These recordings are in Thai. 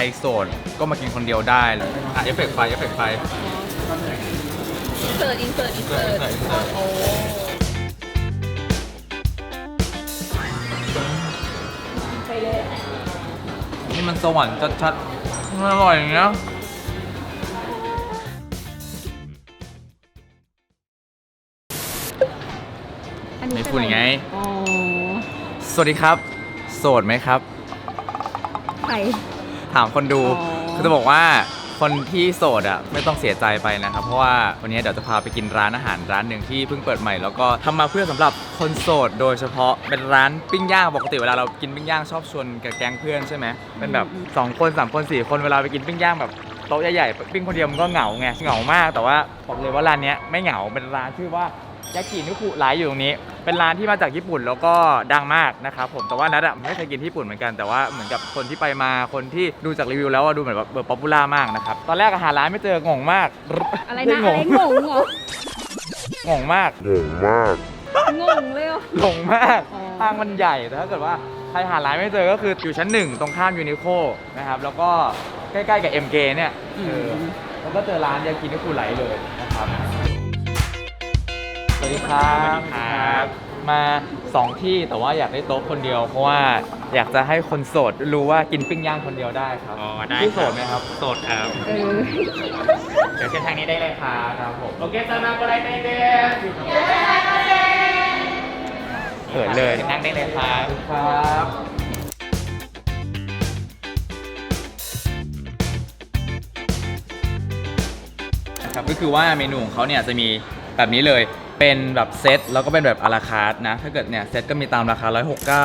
รโสดก็มากินคนเดียวได้อะเอฟเฟกต์ไฟเอฟเฟกต์ไฟอินเสิร์ตอินเสิร์ตอินเสิร์ตอินเสิร์ตโอ้ไปเลยนี่มันสวรรค์ชัดๆมันอร่อยอย่างเงี้ยอันนี้ไม่เป็นพูดยังไงอ๋อสวัสดีครับ โสดไหมครับไข่ถามคนดู อ๋อ คือจะบอกว่าคนที่โสดอะไม่ต้องเสียใจไปนะครับ เพราะว่าวันนี้เดี๋ยวจะพาไปกินร้านอาหารร้านหนึ่งที่เพิ่งเปิดใหม่ แล้วก็ทำมาเพื่อสำหรับคนโสดโดยเฉพาะเป็นร้านปิ้งย่างปกติเวลาเรากินปิ้งย่างชอบชวนกับแก๊งเพื่อนใช่ไหมเป็นแบบสองคนสามคนสี่คนเวลาไปกินปิ้งย่างแบบโต๊ะใหญ่ๆปิ้งคนเดียวมันก็เหงาไงเหงามากแต่ว่าบอกเลยว่าร้านเนี้ยไม่เหงาเป็นร้านชื่อว่ายากินิคุร้านอยู่ตรงนี้ เป็นร้านที่มาจากญี่ปุ่นแล้วก็ดังมากนะครับผมแต่ว่านัดอะไม่เคยกินที่ญี่ปุ่นเหมือนกันแต่ว่าเหมือนกับคนที่ไปมาคนที่ดูจากรีวิวแล้วอะดูเหมือนแบบเบอร์ป๊อปปูล่ามากนะครับตอนแรกอะหาร้านไม่เจองงมากอะไรม่นะงอะไรงงงเหรองงมากงงเลยเหรอ งงมากอ๋อ ห้างมันใหญ่แต่ถ้าเกิดว่าใครหาร้านไม่เจอก็คืออยู่ชั้นหนึ่งตรงข้ามยูนิโคนะครับแล้วก็ใกล้ๆกับ MK เนี่ยเออแล้วก็เจอร้านยากินิคุไหลเลย นะครับสวัสดีครับครับ มาสองที่แต่ว่าอยากได้โต๊ะคนเดียวเพราะว่าอยากจะให้คนโสดรู้ว่ากินปิ้งย่างคนเดียวได้ครับอ๋อได้พี่คโสรับดไหมครับ โสดครับเออเดี๋ยวเส้นทางนี้ได้เลยครับครับผมโอเคสมาอะไรได้เด้เขินเลยนั่งได้เลยครับครับนะครับก็คือว่าเมนูของเขาเนี่ยจะมีแบบนี้เลย เป็นแบบเซตแล้วก็เป็นแบบอาราคาร์ทนะ ถ้าเกิดเนี่ยเซตก็มีตามราคา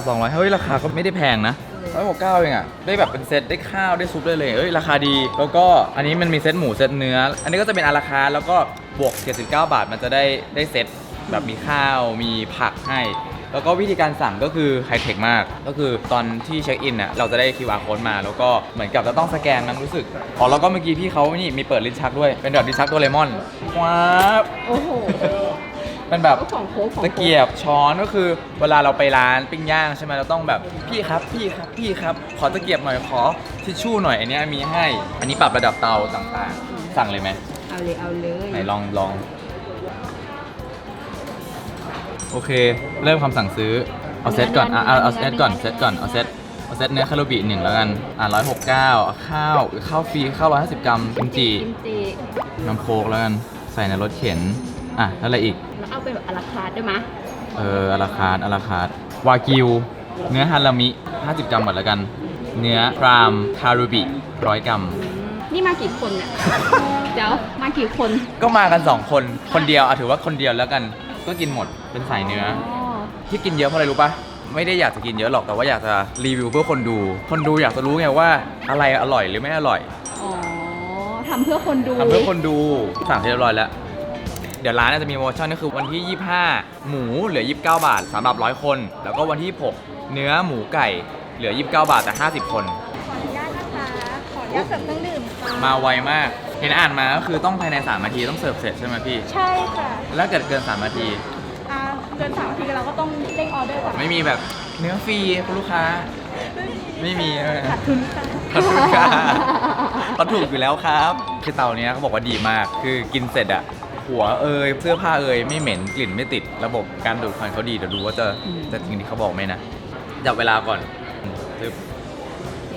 169 200เฮ้ยราคาก็ไม่ได้แพงนะ169เองอะได้แบบเป็นเซตได้ข้าวได้ซุปได้เลยเอ้ยราคาดี แล้วก็อันนี้มันมีเซตหมูเซตเนื้อ อันนี้ก็จะเป็นอาราคาร์ทแล้วก็บวก 79 บาทมันจะได้ได้เซตแบบมีข้าวมีผักให้แล้วก็วิธีการสั่งก็คือไฮเทคมาก ก็คือตอนที่เช็คอินน่ะเราจะได้ QR code มา แล้วก็เหมือนกับจะต้องสแกนมั้งรู้สึก อ๋อ แล้วก็เมื่อกี้พี่เขานี่มีเปิดลิ้นชักด้วย เป็นแบบลิ้นชักโดเรมอนว้าโอ้โห เป็นแบบของโค้กของตะเกียบช้อนก็คือเวลาเราไปร้านปิ้งย่างใช่ไหมเราต้องแบบพี่ครับพี่ครับพี่ครับขอตะเกียบหน่อยขอทิชชู่หน่อยอันเนี้ยมีให้ อันนี้ปรับระดับเตาต่างๆ สั่งเลยไหมเอาเลยเอาเลยไหนลองลอง โอเค เริ่มคำสั่งซื้อเอาเซตก่อนอะเอาเอาเซตก่อนเซตก่อนเอาเซตเอาเซตเนื้อคารุบิหนึ่งแล้วกันอะร้อยหกเก้าข้าวข้าวฟรีข้าวร้อยห้าสิบกรัมกิมจิกิมจิน้ำโคกแล้วกันใส่ในรถเข็น อะแล้วอะไรอีก แล้วเอาเป็นแบบอาราคาร์ทด้วยมะเอออาราคาร์ดอาราคาร์ดวากิว เนื้อฮารามิ 50 กรัมหมดแล้วกัน เนื้อพรามคารุบิร้อยกรัมอืมนี่มากี่คนเนี่ย เดี๋ยวมากี่คนก็มากัน 2 คนคนเดียวอะถือว่าคนเดียวแล้วกัน ก็กินหมดเป็นสายเนื้อ อ๋อที่กินเยอะเพราะอะไรรู้ปะไม่ได้อยากจะกินเยอะหรอกแต่ว่าอยากจะรีวิวเพื่อคนดู คนดูอยากจะรู้ไงว่าอะไรอร่อยหรือไม่อร่อยอ๋อทำเพื่อคนดูทำเพื่อคนดูสั่งเรียบร้อยแล้ว เดี๋ยวร้านน่าจะมีโปรโมชั่นก็คือวันที่ 25 หมูเหลือ 29 บาทสำหรับ100 คน แล้วก็วันที่6เนื้อหมูไก่เหลือ 29 บาทแต่ 50 คน ขออนุญาตนะคะ ขออนุญาตเสิร์ฟเครื่องดื่มค่ะมาไวมาก เห็นอ่านมาก็คือต้องภายใน 3 นาทีต้องเสิร์ฟเสร็จใช่ไหมพี่ ใช่ค่ะแล้วเกิดเกิน 3 นาที อ่าเกินสามนาทีเราก็ต้องเร่งออเดอร์ก่อนไม่มีแบบเนื้อฟรีคุณลูกค้า ไม่มีใช่ไหมขาดทุนค่ะ ขอบคุณค่ะเขาถูกอยู่แล้วครับ คือเตาเนี้ยเขาบอกว่าดีมาก คือกินเสร็จอะ หัวเอยเสื้อผ้าเอยไม่เหม็นกลิ่นไม่ติดระบบการดูดควันเขาดีเดี๋ยวดูว่าจะจะจริงที่เขาบอกไหมนะจับเวลาก่อนปึ๊บโอเค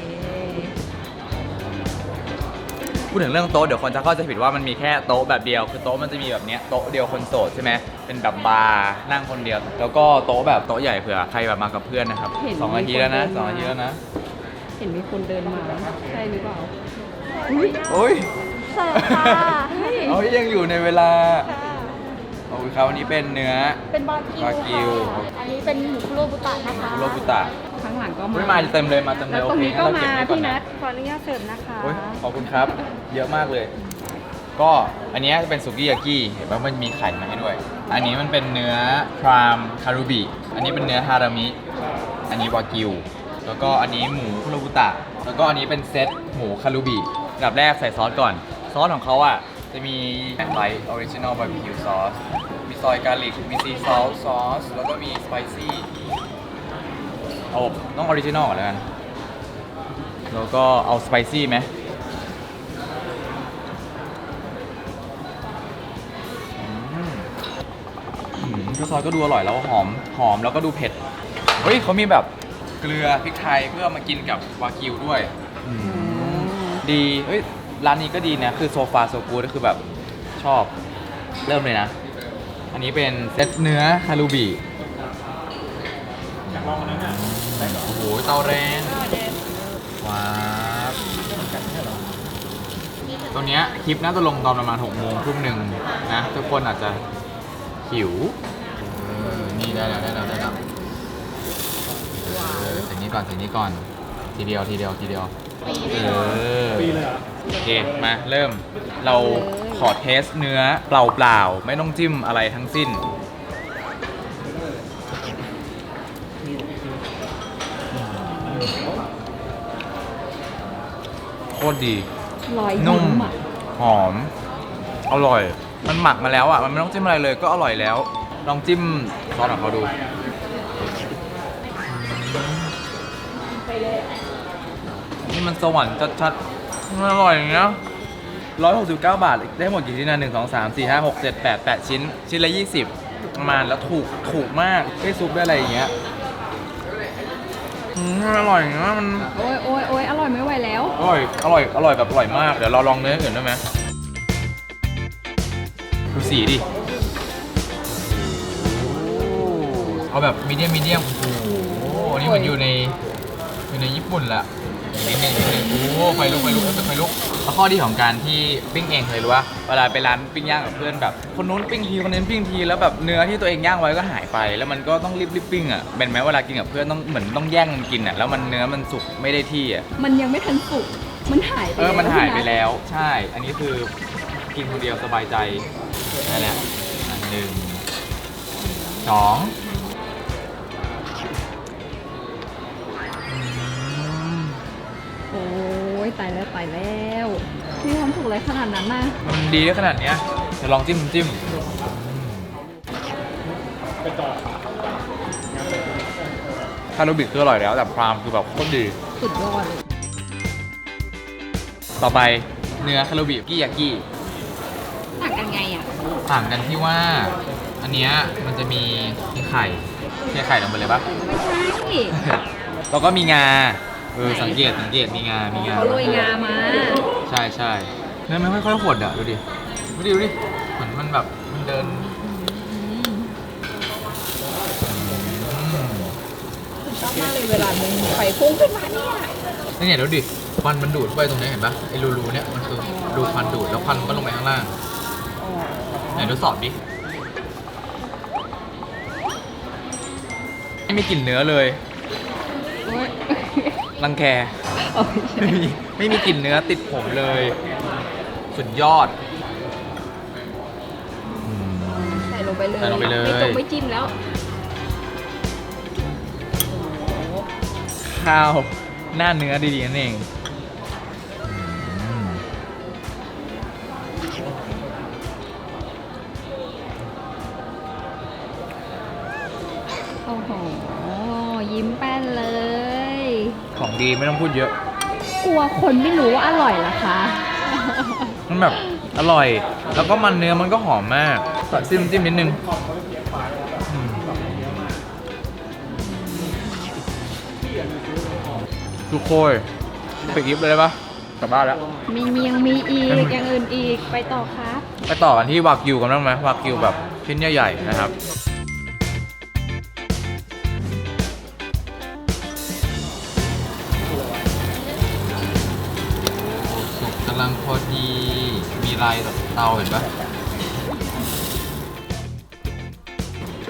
พูดถึงเรื่องโต๊ะเดี๋ยวคนจะเข้าใจผิดว่ามันมีแค่โต๊ะแบบเดียว คือโต๊ะมันจะมีแบบเนี้ยโต๊ะเดียวคนโสดใช่ไหมเป็นแบบบาร์นั่งคนเดียว แล้วก็โต๊ะแบบโต๊ะใหญ่เผื่อใครแบบมากับเพื่อนนะครับสองนาทีแล้วนะสองนาทีแล้วนะ เห็นมีคนเดินมาใช่หรือเปล่าโอ้ย เสิร์ฟค่ะโอ้ยยังอยู่ในเวลาค่ะโอ้ยครับวันนี้เป็นเนื้อ เป็นบาร์คิวบาร์คิวค่ะอันนี้เป็นหมูคุโรบุตะนะคะโรบุตะข้างหลังก็ไม่มามาเต็มเลยมาเต็มเลแล้ยวโอตรงเคนี้ก็งั้นเราเก็บไว้ก่อนมาพี่นันะทขออนุญาตเสิร์ฟนะคะโอ้ยขอบคุณครับ เยอะมากเลย ก็อันนี้จะเป็นสุกี้ยากิเห็นว่ามันมีไข่มาให้ด้วย อันนี้มันเป็นเนื้อพรามคารุบิ อันนี้เป็นเนื้อฮารามิ อันนี้วากิว แล้วก็อันนี้หมูคุโรบุตะ แล้วก็อันนี้เป็นเซตหมูคารุบิอันดับแรกใส่ซอสก่อน ซอสของเขาอะ จะมีแอนไลท์ออริจินอลบาร์บีคิวซอส มีซอยการลิก มีซีซอสซอส แล้วก็มีสไปซี่เอาต้องออริจินอลก่อนแล้วกัน แล้วก็เอาสไปซี่ไหมอืมอืมข้าวซอยก็ดูอร่อยแล้วหอมหอมแล้วก็ดูเผ็ด เฮ้ยเขามีแบบเกลือพริกไทยเพื่อมากินกับวากิวด้วย ดี เฮ้ย ร้านนี้ก็ดีนะ คือโซฟาโซกูก็คือแบบชอบเริ่มเลยนะ อันนี้เป็นเซตเนื้อฮารูบิโอ้โหเตาแรงว้าวตรงเนี้ยคลิปน่าจะลงตอนประมาณ6โมงทุ่มหนึ่งนะ ทุกคนอาจจะหิวเออนี่ได้แล้วได้แล้วได้แล้วเออใส่นี้ก่อนใส่นี้ก่อน ทีเดียวทีเดียวทีเดียว เออโอเค มาเริ่ม เราขอเทสเนื้อเปล่าๆ ไม่ต้องจิ้มอะไรทั้งสิ้น โคตรดี ลอยนุ่ม ยิ้อะหอม อร่อย มันหมักมาแล้วอะ มันไม่ต้องจิ้มอะไรเลยก็อร่อยแล้ว ลองจิ้มซอสของเขาดู นี่มันสวรรค์ชัดๆมันอร่อยอย่างเงี้ยร้อยหกสิบเก้าบาท ได้หมดกี่ชิ้นนะหนึ่งสองสามสี่ห้าหกเจ็ดแปดแปดชิ้น ชิ้นละยี่สิบประมาณแล้วถูกถูกมากได้ซุปได้อะไรอย่างเงี้ยอืมมันอร่อยอย่างเงี้ยมัน โอ้ยโอ้ยโอ้ยอร่อยไม่ไหวแล้ว อร่อย อร่อย อร่อยแบบอร่อยมาก เดี๋ยวเราลองเนื้ออื่นได้ไหมดูสีดิ เอาแบบมีเดียมมีเดียมโอ้โห นี่มันอยู่ในอยู่ในญี่ปุ่นละนิดนึงนิดนึง โอ้โหไฟลุกไฟลุกไฟลุกแล้วข้อดีของการที่ปิ้งเองเคยรู้ว่าเวลาไปร้านปิ้งย่างกับเพื่อนแบบ คนนู้นปิ้งทีคนนี้ปิ้งทีแล้วแบบเนื้อที่ตัวเองย่างไว้ก็หายไป แล้วมันก็ต้องรีบรีบปิ้งอะเป็นไหมเวลากินกับเพื่อนต้องเหมือนต้องแย่งกันกินอะแล้วมันเนื้อมันสุกไม่ได้ที่อะมันยังไม่ทันสุกมันหายไปเออมันหายไปพี่นัทแล้ว ใช่ อันนี้คือกินคนเดียวสบายใจนั่นแหละอันหนึ่งสอง ตายแล้วตายแล้วพี่ทำถูกอะไรขนาดนั้นน่ะมันดีได้ขนาดเนี้ยเดี๋ยวลองจิ้มจิ้มคารูบิคืออร่อยแล้ว แต่พรามคือแบบโคตรดี สุดยอดเลยต่อไปเนื้อคารูบิกิยากิต่างกันไงอะต่างกันที่ว่า อันเนี้ยมันจะมีมีไข่เทไข่ลงไปเลยปะไม่ใช่ แล้วก็มีงา เออสังเกตสังเกตมีงา มีงาเขาโรยงามาใช่ใช่เนื้อมันไม่ค่อยหดอะดูดิดูดิดูดิเหมือนมันแบบมันเดินอืมชอบมากเลยเวลามึงไฟพุ่งขึ้นมาเนี่ยนี่เนี่ยดูดิควันมันดูดเข้าไปตรงนี้เห็นปะไอ้รูๆเนี่ยมันคือรูควันดูดแล้วควันก็ลงไปข้างล่างไหนทดสอบดิไม่มีกลิ่นเนื้อเลยโอ้ย รังแคโอ้ยไม่มีไม่มีกลิ่นเนื้อติดผมเลย สุดยอด ใส่ลงไปเลยใส่ลงไปเลย ไม่จงไม่จิ้มแล้ว ข้าวหน้าเนื้อดีๆนั่นเอง ดีไม่ต้องพูดเยอะ กลัวคนไม่รู้ว่าอร่อยเหรอคะ มันแบบอร่อย แล้วก็มันเนื้อมันก็หอมมากตัดจิ้มจิ้มนิดนึงอืมทุกโคยไปกิฟเลยได้ปะกลับบ้านแล้ว มีมียังมีอีกอย่างอื่นอีกไปต่อครับ ไปต่อกันที่วากิวกันบ้างไหมวากิวแบบชิ้นใหญ่ๆนะครับ ลายแบบเตาเห็นปะ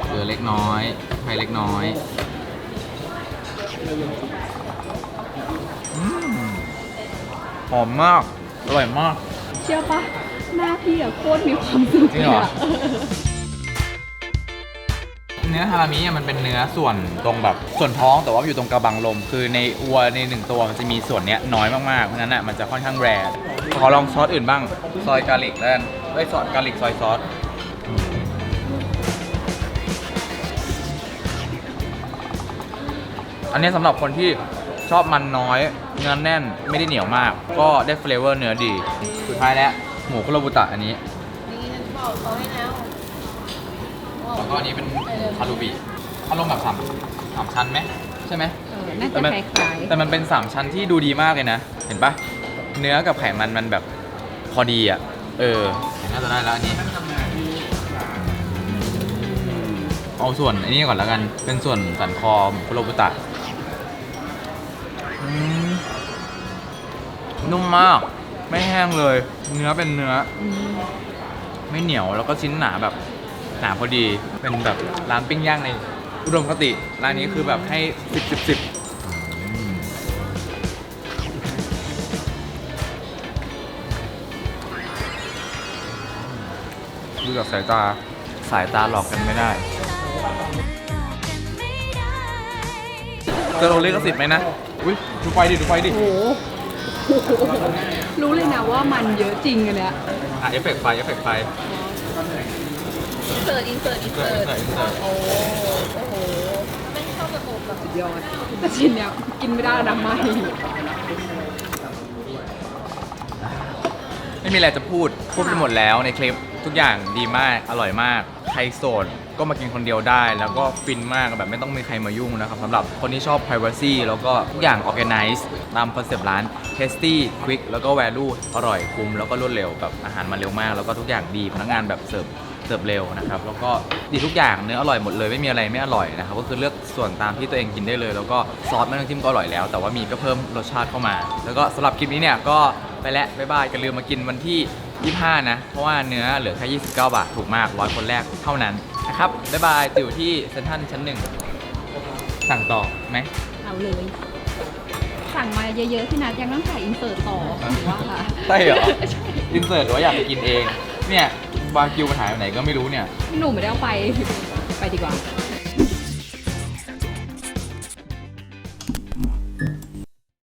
เกลือเล็กน้อยไข่เล็กน้อยอืมหอมมาก อร่อยมาก เชื่อปะหน้าพี่อะโคตรมีความสุขจริงเหรอ ลยะเนื้อฮารามิอะมันเป็นเนื้อส่วนตรงแบบส่วนท้องแต่ว่าอยู่ตรงกระบังลม คือในอัวในหนึ่งตัวมันจะมีส่วนเนี้ยน้อยมากๆเพราะฉะนั้นอะมันจะค่อนข้างแรร์ขอลองซอสอื่นบ้าง ซอยกาลิกแล้วกันเอ้ยซอสกาลิกซอยซอสอันนี้สำหรับคนที่ชอบมันน้อยเนื้อแน่นไม่ได้เหนียวมาก ก็ได้เฟลเวอร์เนื้อดี สุดท้ายแล้วหมูคุโรบุตะอันนี้ นี่ฉันบอกเขาให้แล้ว แล้วก็อันนี้เป็นคารูบิอารมณ์แบบสามสามชั้นไหมใช่ไหมเออน่าจะแต่มันคล้ายแต่มันเป็นสามชั้นที่ดูดีมากเลยนะ เห็นปะเนื้อกับไขมันมันแบบพอดีอะ เออน่าจะได้แล้วอันนี้ เอาส่วนอันนี้ก่อนแล้วกัน เป็นส่วนสันคอหมูคุโรบุตะอืมนุ่มมาก ไม่แห้งเลย เนื้อเป็นเนื้อ ๆอืม ไม่เหนียวแล้วก็ชิ้นหนาแบบ หนาพอดีเป็นแบบร้านปิ้งย่างในอุดมคติร้านนี้คือแบบให้สิบสิบสิบดูจากสายตาสายตาหลอกกันไม่ได้จะโดนลิขสิทธิ์ไหมนะอุ้ยดูไฟดิดูไฟดิโอ้โหรู้เลยนะว่ามันเยอะจริงอันเนี้ยอะเอฟเฟกต์ไฟเอฟเฟกต์ไฟ อินเสิร์ตอินเสิร์ตอินเสิเสิร์ฟร์ตเสิร์ฟเสิร์ฟโอ้โหสุดยอดแต่ชิ้นเนี้ยกินไม่ได้แล้วนะไม่ไม่มีอะไรจะพูด พูดไปหมดแล้วในคลิปทุกอย่างดีมากอร่อยมาก ใครโสดก็มากินคนเดียวได้ แล้วก็ฟินมากแบบไม่ต้องมีใครมายุ่งนะครับสำหรับคนที่ชอบ privacy แล้วก็ทุกอย่าง organize ตามคอนเซปต์ร้าน tasty quick แล้วก็ value อร่อยคุ้มแล้วก็รวดเร็วแบบอาหารมาเร็วมาก แล้วก็ทุกอย่างดีพนักงานแบบเสิร์ฟ เสิร์ฟเร็วนะครับแล้วก็ดีทุกอย่างเนื้ออร่อยหมดเลยไม่มีอะไรไม่อร่อยนะครับก็คือเลือกส่วนตามที่ตัวเองกินได้เลย แล้วก็ซอสไม่ต้องจิ้มก็อร่อยแล้ว แต่ว่ามีก็เพิ่มรสชาติเข้ามา แล้วก็สำหรับคลิปนี้เนี่ยก็ไปแล้วบ๊ายบายกันลืมมากินวันที่ 25 นะ เพราะว่าเนื้อเหลือแค่ 29 บาทถูกมากร้อยคนแรกเท่านั้นนะครับบ๊ายบายติวที่เซ็นทรัลชั้นหนึ่งสั่งต่อไหมเอาเลย สั่งมาเยอะๆที่นัดยังต้องถ่ายอินเสิร์ตต่อถือว่าค่ะ ใช่เหรออินเสิร์ตหรือว่าอยากไปกินเองเนี่ย วาคิวมันหายไปไหนก็ไม่รู้เนี่ยหนูไม่ได้เอาไป ไปดีกว่า